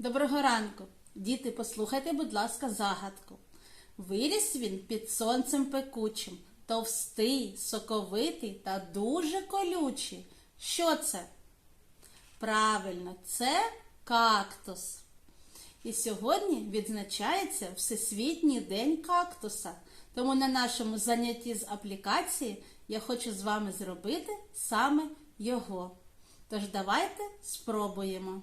Доброго ранку, діти, послухайте, будь ласка, загадку. Виріс він під сонцем пекучим, товстий, соковитий та дуже колючий. Що це? Правильно, це кактус. І сьогодні відзначається Всесвітній день кактуса. Тому на нашому занятті з аплікації я хочу з вами зробити саме його. Тож давайте спробуємо.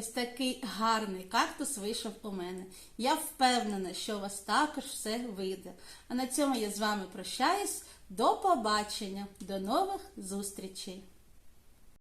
Ось такий гарний кактус вийшов у мене. Я впевнена, що у вас також все вийде. А на цьому я з вами прощаюсь. До побачення, до нових зустрічей!